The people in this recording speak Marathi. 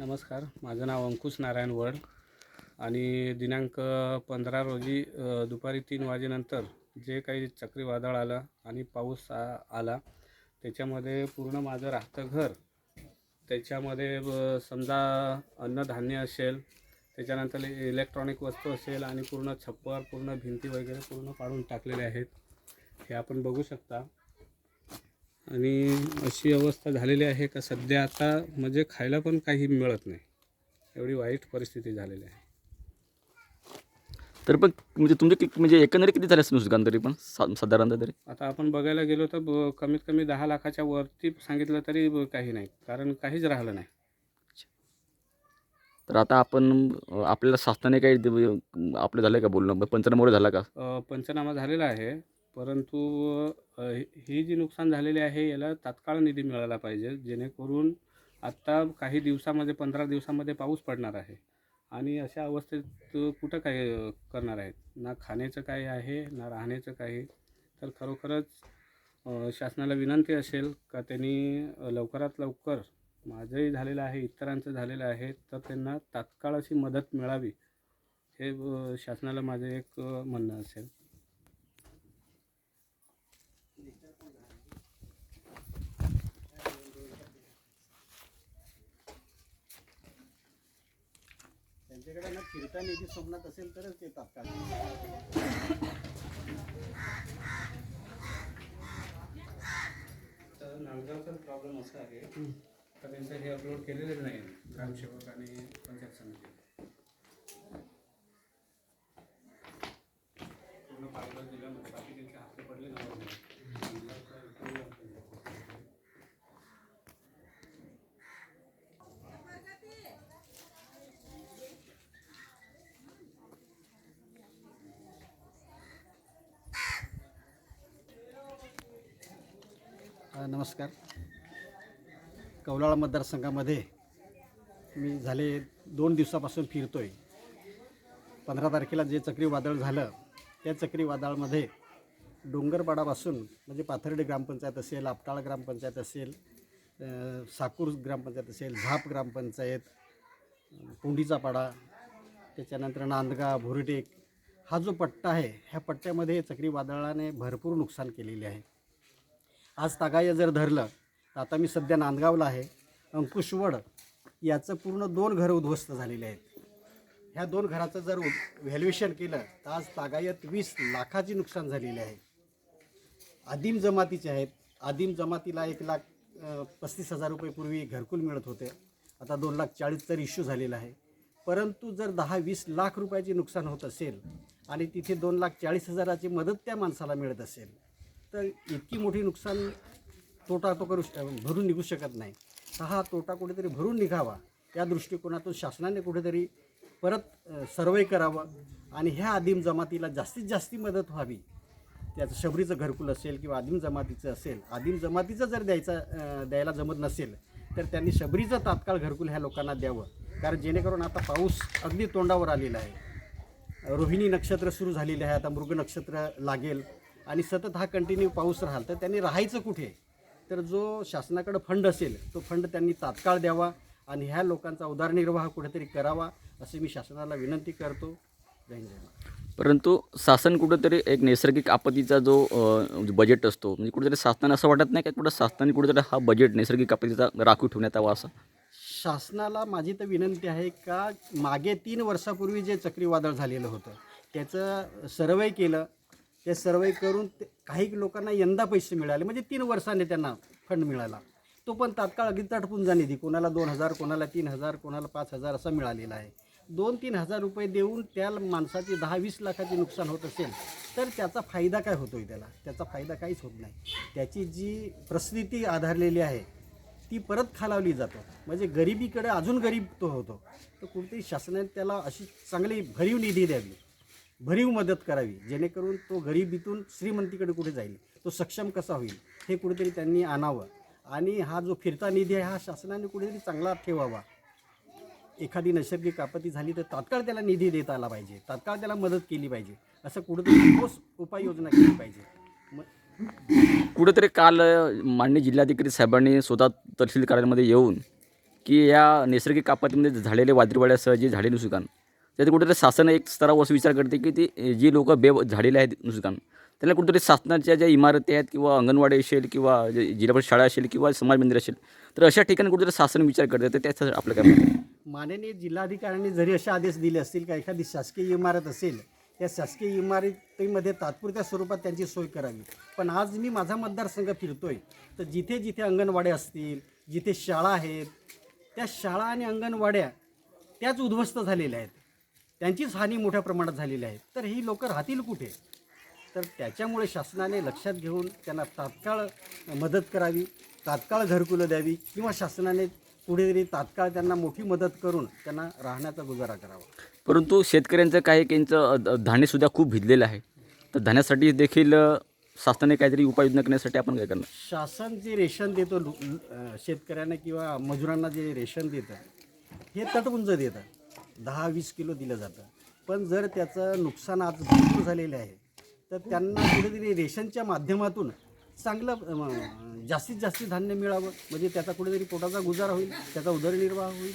नमस्कार. माझं नाव अंकुश नारायण वड आणि दिनांक पंधरा रोजी दुपारी तीन वाजेनंतर जे काही चक्रीवादळ आलं आणि पाऊस आ आला त्याच्यामध्ये पूर्ण माझं राहतं घर त्याच्यामध्ये ब- समजा अन्नधान्य असेल त्याच्यानंतर इलेक्ट्रॉनिक वस्तू असेल आणि पूर्ण छप्पर पूर्ण भिंती वगैरे पूर्ण पाडून टाकलेले आहेत हे आपण बघू शकता. आणि अशी अवस्था झालेली आहे का सध्या आता म्हणजे खायला पण काही मिळत नाही. एवढी वाईट परिस्थिती झालेली आहे. तर पण म्हणजे तुमचे म्हणजे एकंदरीत किती झाले असतील नुकसान तरी पण? सा- साधारणतः तरी? आता आपण बघायला गेलो तर ब- कमीत कमी दहा लाखाच्या वरती सांगितलं तरी ब- काही नाही. कारण काहीच राहिलं नाही. तर आता आपण अ, आपल्याला शासनाने काही आपलं झालं का बोलणं? पंचनामा वगैरे झाला का? अ, पंचनामा झालेला आहे. परंतु ही- जी नुकसान झालेली आहे याला तात्काळ निधी मिळाला पाहिजे जेणेकरून आत्ता काही दिवसामध्ये पंधरा दिवसामध्ये पाऊस पडणार आहे. आणि अशा अवस्थेत कुठं काय करणार आहेत? ना खाण्याचं काय आहे ना राहण्याचं काही? तर खरोखरच शासनाला विनंती असेल का त्यांनी लवकरात लवकर माझंही झालेलं आहे इतरांचं झालेलं आहे तर त्यांना तात्काळ अशी मदत मिळावी हे शासनाला माझं एक म्हणणं असेल. त्यांच्याकडे ना फिरता निधी स्वप्नात असेल तरच ते तात्काळ. तर नांदगावचा प्रॉब्लेम असा आहे तर त्यांचं हे अपलोड केलेलेच नाही ग्रामसेवक आणि पंचायत समिती. नमस्कार. कवलाळा मतदारसंघामध्ये मी झाले दोन दिवसापासून फिरतो आहे पंधरा तारखेला जे चक्रीवादळ झालं त्या चक्रीवादळामध्ये डोंगरपाडापासून म्हणजे पाथर्डी ग्रामपंचायत असेल आपटाळ ग्रामपंचायत असेल साकूर ग्रामपंचायत असेल झाप ग्रामपंचायत अ, पाडा त्याच्यानंतर नांदगाव भुरटेक हा जो पट्टा आहे ह्या पट्ट्यामध्ये चक्रीवादळाने भरपूर नुकसान केलेले आहे. आज तागाय जर धरलं तर आता मी सध्या नांदगावला आहे. अंकुशवड याचं पूर्ण दोन घरं उद्ध्वस्त झालेले आहेत. ह्या दोन घराचं जर व्हॅल्युएशन केलं तर आज तागायत वीस लाखाची नुकसान झालेली आहे. आदिम जमातीचे आहेत. आदिम जमातीला एक लाख पस्तीस हजार रुपये पूर्वी घरकुल मिळत होते. आता दोन लाख चाळीस तर इश्यू झालेला आहे. परंतु जर दहा वीस लाख रुपयाचे नुकसान होत असेल आणि तिथे दोन लाख चाळीस हजाराची मदत त्या माणसाला मिळत असेल तर इतकी मोठी नुकसान तोटा तो करू भरून निघू शकत नाही. तर हा तोटा कुठेतरी भरून निघावा या दृष्टिकोनातून शासनाने कुठेतरी परत सर्वे करावं आणि ह्या आदिम जमातीला जास्तीत जास्ती मदत व्हावी. त्याचं शबरीचं घरकुल असेल किंवा आदिम जमातीचं असेल आदिम जमातीचं जर द्यायचा द्यायला जमत नसेल तर त्यांनी शबरीचं तात्काळ घरकुल ह्या लोकांना द्यावं. कारण जेणेकरून आता पाऊस अगदी तोंडावर आलेला आहे. रोहिणी नक्षत्र सुरू झालेले आहे आता मृग नक्षत्र लागेल. आणि सतत हा कंटिन्यू पाऊस राहाल तर त्यांनी राहायचं कुठे? तर जो शासनाकडं फंड असेल तो फंड त्यांनी तात्काळ द्यावा आणि ह्या लोकांचा उदारनिर्वाह कुठेतरी करावा असे मी शासनाला विनंती करतो. जय. परंतु शासन कुठेतरी एक नैसर्गिक आपत्तीचा जो बजेट असतो म्हणजे कुठेतरी शासनाने असं वाटत नाही का कुठं शासनाने कुठेतरी हा बजेट नैसर्गिक आपत्तीचा राखीव ठेवण्यात यावा असं? शासनाला माझी तर विनंती आहे का मागे तीन वर्षापूर्वी जे चक्रीवादळ झालेलं होतं त्याचं सर्वे केलं ते सर्वे करून ते काही लोकांना यंदा पैसे मिळाले. म्हणजे तीन वर्षाने त्यांना फंड मिळाला. तो पण तात्काळ अगदी तटपुंजा निधी. कोणाला दोन हजार कोणाला तीन हजार कोणाला पाच हजार असा मिळालेला आहे. दोन तीन हजार रुपये देऊन त्या माणसाची दहा वीस लाखाचे नुकसान होत असेल तर त्याचा फायदा काय होतो आहे त्याला? त्याचा फायदा काहीच होत नाही. त्याची जी प्रसिद्धी आधारलेली आहे ती परत खालावली जातो. म्हणजे गरिबीकडे अजून गरीब तो होतो. तर कुठेतरी शासनाने त्याला अशी चांगली भरीव निधी द्यावी. भरीव मदत करावी जेणेकरून तो गरिबीतून श्रीमंतीकडे कुठे जाईल तो सक्षम कसा होईल हे कुठेतरी त्यांनी आणावं. आणि हा जो फिरता निधी आहे हा शासनाने कुठेतरी चांगला ठेवावा. एखादी नैसर्गिक आपत्ती झाली तर तात्काळ त्याला निधी देता आला पाहिजे तात्काळ त्याला मदत केली पाहिजे असं कुठेतरी ठोस उपाययोजना केली पाहिजे. मग कुठेतरी काल माननीय जिल्हाधिकारी साहेबांनी स्वतः तहसील कार्यालयामध्ये येऊन की या नैसर्गिक आपत्तीमध्ये झालेले वादळवाड्यासह जे झाले नुकसान त्यात कुठेतरी शासन एक स्तरावर असं विचार करते की ती जी लोक बे झालेले आहेत नुकसान त्याला कुठेतरी शासनाच्या ज्या इमारती आहेत किंवा अंगणवाडी असेल किंवा जिल्हा परिषद शाळा असेल किंवा समाज मंदिर असेल तर अशा ठिकाणी कुठेतरी शासन विचार करते. तर त्याचं आपलं काय माननीय जिल्हाधिकाऱ्यांनी जरी असे आदेश दिले असतील का एखादी शासकीय इमारत असेल त्या शासकीय इमारतीमध्ये तात्पुरत्या स्वरूपात त्यांची सोय करावी. पण आज मी माझा मतदारसंघ फिरतोय तर जिथे जिथे अंगणवाड्या असतील जिथे शाळा आहेत त्या शाळा आणि अंगणवाड्या त्याच उद्ध्वस्त झालेल्या आहेत. त्यांचीच हानी मोठ्या प्रमाणात झालेली आहे. तर ही लोक राहतील कुठे? तर त्याच्यामुळे शासनाने लक्षात घेऊन त्यांना तात्काळ मदत करावी तात्काळ घरकुलं द्यावी किंवा शासनाने कुठेतरी तात्काळ त्यांना मोठी मदत करून त्यांना राहण्याचा गुजारा करावा. परंतु शेतकऱ्यांचं काही काहींचं धान्यसुद्धा खूप भिजलेलं आहे. तर धान्यासाठी देखील शासनाने काहीतरी उपाययोजना करण्यासाठी आपण काय करणार? शासन जे रेशन देतो शेतकऱ्यांना किंवा मजुरांना जे रेशन देतं हे तटपुंज देतं. दहा वीस किलो दिलं जातं. पण जर त्याचं नुकसान आज भरपूर झालेलं आहे तर त्यांना कुठेतरी रेशनच्या माध्यमातून चांगलं जास्तीत जास्त धान्य मिळावं. म्हणजे त्याचा कुठेतरी पोटाचा गुजारा होईल त्याचा उदरनिर्वाह होईल.